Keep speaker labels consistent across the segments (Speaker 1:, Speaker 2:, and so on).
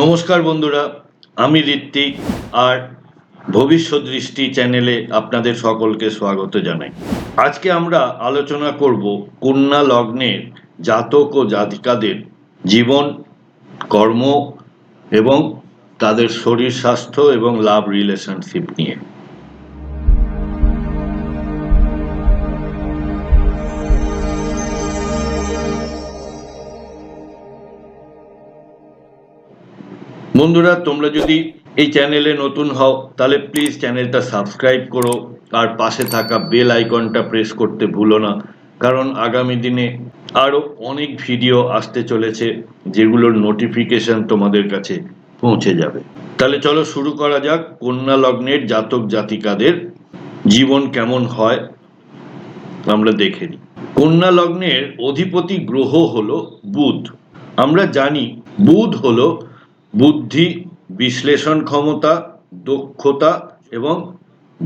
Speaker 1: নমস্কার বন্ধুরা, আমি ঋত্বিক আর ভবিষ্যৎ দৃষ্টি চ্যানেলে আপনাদের সকলকে স্বাগত জানাই। আজকে আমরা আলোচনা করব কন্যা লগ্নের জাতক ও জাতিকাদের জীবন, কর্ম এবং তাদের শরীর স্বাস্থ্য এবং লাভ রিলেশনশিপ নিয়ে। বন্ধুরা, তোমরা যদি এই চ্যানেলে নতুন হও, তাহলে প্লিজ চ্যানেলটা সাবস্ক্রাইব করো আর পাশে থাকা বেল আইকনটা প্রেস করতে ভুলো না, কারণ আগামী দিনে আরও অনেক ভিডিও আসতে চলেছে, যেগুলোর নোটিফিকেশন তোমাদের কাছে পৌঁছে যাবে। তাহলে চলো শুরু করা যাক কন্যা লগ্নের জাতক জাতিকাদের জীবন কেমন হয়, আমরা দেখে নিই। কন্যা লগ্নের অধিপতি গ্রহ হলো বুধ। আমরা জানি বুধ হলো বুদ্ধি, বিশ্লেষণ ক্ষমতা, দক্ষতা এবং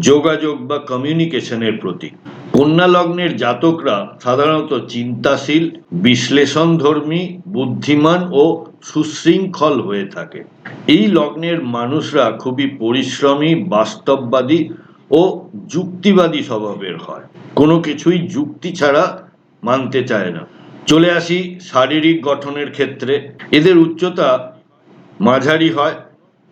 Speaker 1: যোগাযোগ বা কমিউনিকেশনের প্রতীক। কন্যা লগ্নের জাতকরা সাধারণত চিন্তাশীল, বিশ্লেষণধর্মী, বুদ্ধিমান ও সুশৃঙ্খল হয়ে থাকে। এই লগ্নের মানুষরা খুবই পরিশ্রমী, বাস্তববাদী ও যুক্তিবাদী স্বভাবের হয়। কোনো কিছুই যুক্তি ছাড়া মানতে চায় না। চলে আসি শারীরিক গঠনের ক্ষেত্রে। এদের উচ্চতা মাঝারি হয়,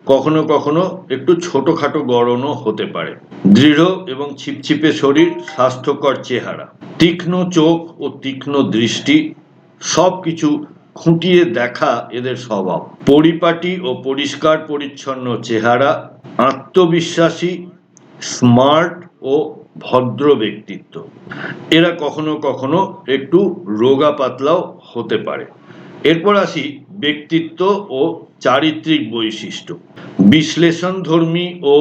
Speaker 1: কখনো কখনো একটু ছোটখাটো গড়নও হতে পারে। দৃঢ় এবং ছিপছিপে শরীর, স্বাস্থ্যকর চেহারা। তীক্ষ্ণ চোখ ও তীক্ষ্ণ দৃষ্টি সব কিছু খুঁটিয়ে দেখা এদের স্বভাব। পরিপাটি ও পরিষ্কার পরিচ্ছন্ন চেহারা, আত্মবিশ্বাসী, স্মার্ট ও ভদ্র ব্যক্তিত্ব। এরা কখনো কখনো একটু রোগা পাতলাও হতে পারে। এরপর আসি ব্যক্তিত্ব ও চারিত্রিক বৈশিষ্ট্য। বিশ্লেষণধর্মী ও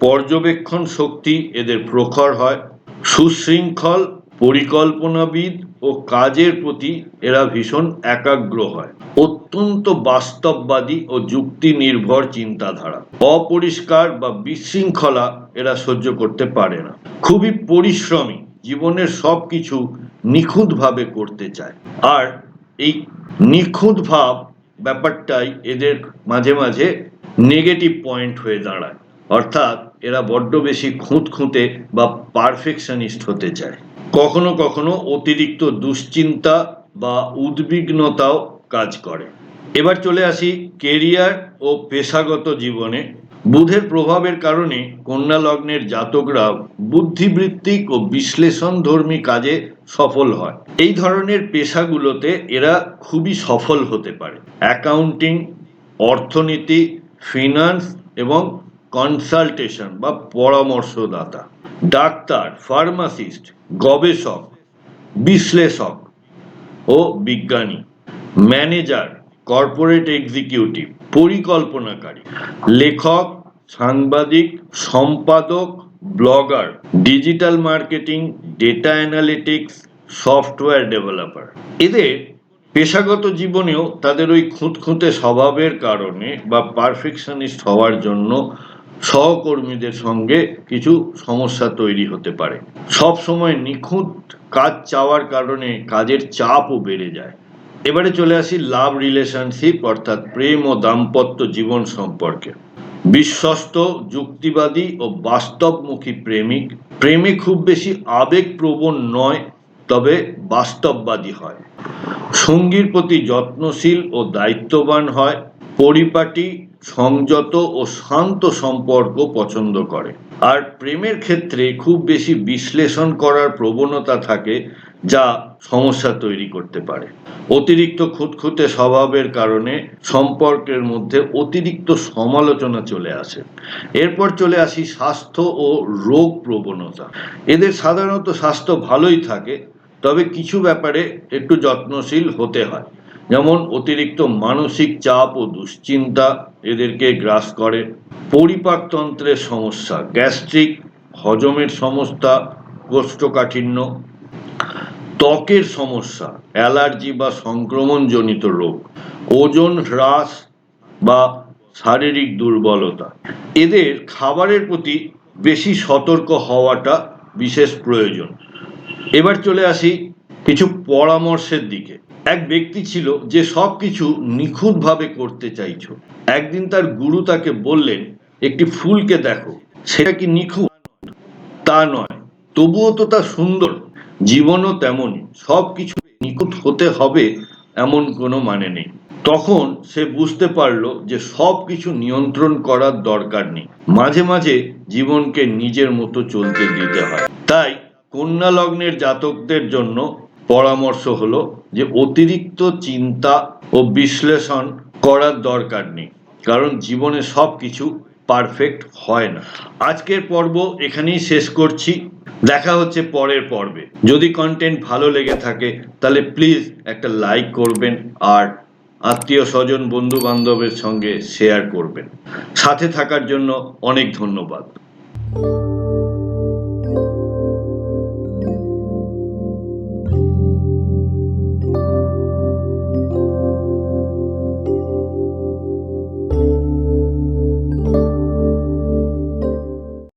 Speaker 1: পর্যবেক্ষণ শক্তি এদের প্রখর হয়। সুশৃঙ্খল, পরিকল্পনাবিদ ও কাজের প্রতি এরা ভীষণ একাগ্র হয়। অত্যন্ত বাস্তববাদী ও যুক্তি নির্ভর চিন্তাধারা। অপরিষ্কার বা বিশৃঙ্খলা এরা সহ্য করতে পারে না। খুবই পরিশ্রমী, জীবনের সব কিছু নিখুঁতভাবে করতে চায়। আর এই নিখুঁত ভাব ব্যাপারটাই এদের মাঝে মাঝে নেগেটিভ পয়েন্ট হয়ে দাঁড়ায়। অর্থাৎ এরা বড্ড বেশি খুঁত খুঁতে বা পারফেকশনিস্ট হতে চায়। কখনো কখনো অতিরিক্ত দুশ্চিন্তা বা উদ্বিগ্নতাও কাজ করে। এবার চলে আসি কেরিয়ার ও পেশাগত জীবনে। বুধের প্রভাবের কারণে কন্যা লগ্নের জাতকরা বুদ্ধিবৃত্তিক ও বিশ্লেষণধর্মী কাজে সফল হয়। এই ধরনের পেশাগুলোতে এরা খুবই সফল হতে পারে। অ্যাকাউন্টিং, অর্থনীতি, ফিনান্স এবং কনসালটেশন বা পরামর্শদাতা, ডাক্তার, ফার্মাসিস্ট, গবেষক, বিশ্লেষক ও বিজ্ঞানী, ম্যানেজার কর্পোরেট এক্সিকিউটিভ পরিকল্পনাকারী, লেখক, সাংবাদিক, সম্পাদক, blogger digital marketing data analytics software developer এদের পেশাগত জীবনেও তাদের ওই খুঁতখুঁতে স্বভাবের কারণে বা পারফেকশনিস্ট হওয়ার জন্য সহকর্মীদের সঙ্গে কিছু সমস্যা তৈরি হতে পারে। সব সময় নিখুঁত কাজ চাওয়ার কারণে কাজের চাপও বেড়ে যায়। এবারে চলে আসি লাভ রিলেশনশিপ, অর্থাৎ প্রেম ও দাম্পত্য জীবন সম্পর্কে। বিশ্বস্ত, যুক্তিবাদী ও বাস্তবমুখী প্রেমিক। প্রেমে খুব বেশি আবেগপ্রবণ নয়, তবে বাস্তববাদী হয়। সঙ্গীর প্রতি যত্নশীল ও দায়িত্ববান হয়, পরিপাটি, সংযত ও শান্ত সম্পর্ক পছন্দ করে। আর প্রেমের ক্ষেত্রে খুব বেশি বিশ্লেষণ করার প্রবণতা থাকে যা সমস্যা তৈরি করতে পারে। অতিরিক্ত খুঁতখুঁতে স্বভাবের কারণে সম্পর্কের মধ্যে অতিরিক্ত সমালোচনা চলে আসে। এরপর চলে আসি স্বাস্থ্য ও রোগ প্রবণতা। এদের সাধারণত স্বাস্থ্য ভালোই থাকে, তবে কিছু ব্যাপারে একটু যত্নশীল হতে হয়। যেমন অতিরিক্ত মানসিক চাপ ও দুশ্চিন্তা এদেরকে গ্রাস করে। পরিপাকতন্ত্রের সমস্যা, গ্যাস্ট্রিক, হজমের সমস্যা, কোষ্ঠকাঠিন্য ত্বকের সমস্যা, অ্যালার্জি বা সংক্রমণজনিত রোগ, ওজন হ্রাস বা শারীরিক দুর্বলতা। এদের খাবারের প্রতি বেশি সতর্ক হওয়াটা বিশেষ প্রয়োজন। এবার চলে আসি কিছু পরামর্শের দিকে। এক ব্যক্তি ছিল যে সব কিছু নিখুঁতভাবে করতে চাইছ। একদিন তার গুরু তাকে বললেন, একটি ফুলকে দেখো। সেটা কি নিখুঁত? তা নয়। তবুও তো তা সুন্দর। জীবনও তেমনই সব কিছু নিখুঁত হতে হবে এমন কোনো মানে নেই। তখন সে বুঝতে পারল যে সব কিছু নিয়ন্ত্রণ করার দরকার নেই। মাঝে মাঝে জীবনকে নিজের মতো চলতে দিতে হয়। তাই কন্যা লগ্নের জাতকদের জন্য পরামর্শ হলো যে অতিরিক্ত চিন্তা ও বিশ্লেষণ করার দরকার নেই, কারণ জীবনে সব কিছু পারফেক্ট হয় না। আজকের পর্ব এখানেই শেষ করছি। দেখা হচ্ছে পরের পর্বে। যদি কন্টেন্ট ভালো লেগে থাকে, তাহলে প্লিজ একটা লাইক করবেন আর আত্মীয় স্বজন বন্ধু বান্ধবের সঙ্গে শেয়ার করবেন। সাথে থাকার জন্য অনেক ধন্যবাদ।